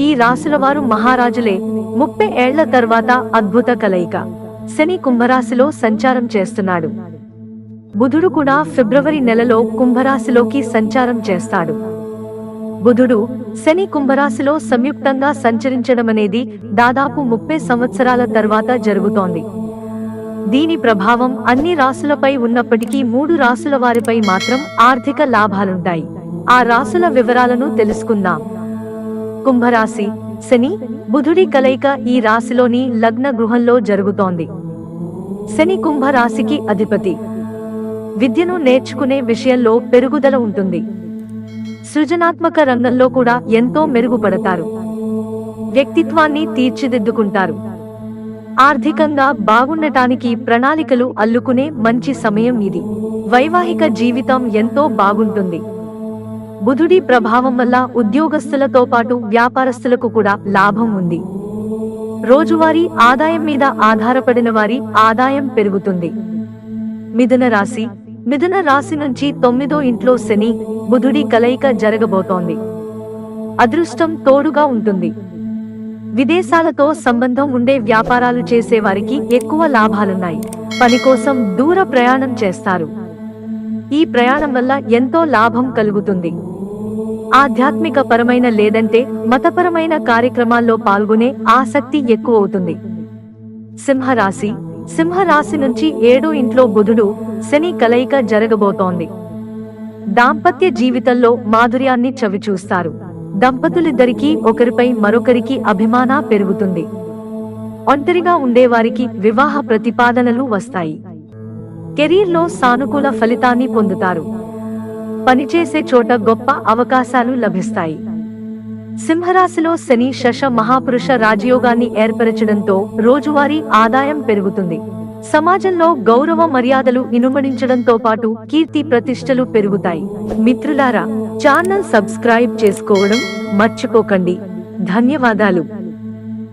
ఈ రాశులవారు మహారాజులే. ముప్పై ఏళ్ళ తర్వాత అద్భుత కలయిక. శని కుంభరాశిలో సంచారం చేస్తున్నాడు. బుధుడు కూడా ఫిబ్రవరి నెలలో కుంభరాశిలోకి సంచారం చేస్తాడు. బుధుడు శని కుంభరాశిలో సంయుక్తంగా సంచరించడమనేది దాదాపు ముప్పై సంవత్సరాల తర్వాత జరుగుతోంది. దీని ప్రభావం అన్ని రాసులపై ఉన్నప్పటికీ మూడు రాసుల వారిపై మాత్రం ఆర్థిక లాభాలుంటాయి. ఆ రాసుల వివరాలను తెలుసుకుందాం. కుంభరాశి శని బుధుడి కలయిక ఈ రాశిలోని లగ్న గృహంలో జరుగుతోంది. శని కుంభరాశికి అధిపతి. విద్యను నేర్చుకునే విషయంలో పెరుగుదల ఉంటుంది. సృజనాత్మక రంగంలో కూడా ఎంతో మెరుగుపడతారు. వ్యక్తిత్వాన్ని తీర్చిదిద్దుకుంటారు. ఆర్థికంగా బాగుండటానికి ప్రణాళికలు అల్లుకునే మంచి సమయం ఇది. వైవాహిక జీవితం ఎంతో బాగుంటుంది. బుధుడి ప్రభావం వల్ల ఉద్యోగస్తులతో పాటు వ్యాపారస్తులకు కూడా లాభం ఉంది. రోజువారీ ఆదాయం మీద ఆధారపడిన వారి ఆదాయం పెరుగుతుంది. మిథున రాశి. మిథున రాశి నుంచి తొమ్మిదో ఇంట్లో శని బుధుడి కలయిక జరగబోతోంది. అదృష్టం తోడుగా ఉంటుంది. విదేశాలతో సంబంధం ఉండే వ్యాపారాలు చేసే వారికి ఎక్కువ లాభాలున్నాయి. పని కోసం దూర ప్రయాణం చేస్తారు. ఈ ప్రయాణం వల్ల ఎంతో లాభం కలుగుతుంది. ఆధ్యాత్మిక పరమైన లేదంటే మతపరమైన కార్యక్రమాల్లో పాల్గొనే ఆసక్తి ఎక్కువ అవుతుంది. సింహరాశి. సింహరాశి నుంచి ఏడో ఇంట్లో బుధుడు శని కలయిక జరగబోతోంది. దాంపత్య జీవితంలో మాధుర్యాన్ని చవిచూస్తారు. దంపతులిద్దరికీ ఒకరిపై మరొకరికి అభిమాన పెరుగుతుంది. ఒంటరిగా ఉండేవారికి వివాహ ప్రతిపాదనలు వస్తాయి. కెరీర్లో సానుకూల ఫలితాన్ని పొందుతారు. పనిచేసే చోట గొప్ప అవకాశాలు లభిస్తాయి. సింహరాశిలో శని శశ మహాపురుష రాజయోగాన్ని ఏర్పరచడంతో రోజువారీ ఆదాయం పెరుగుతుంది. సమాజంలో గౌరవ మర్యాదలు ఇనుమడించడంతో పాటు కీర్తి ప్రతిష్టలు పెరుగుతాయి. మిత్రులారా ఛానల్ సబ్స్క్రైబ్ చేసుకోవడం మర్చిపోకండి. ధన్యవాదాలు.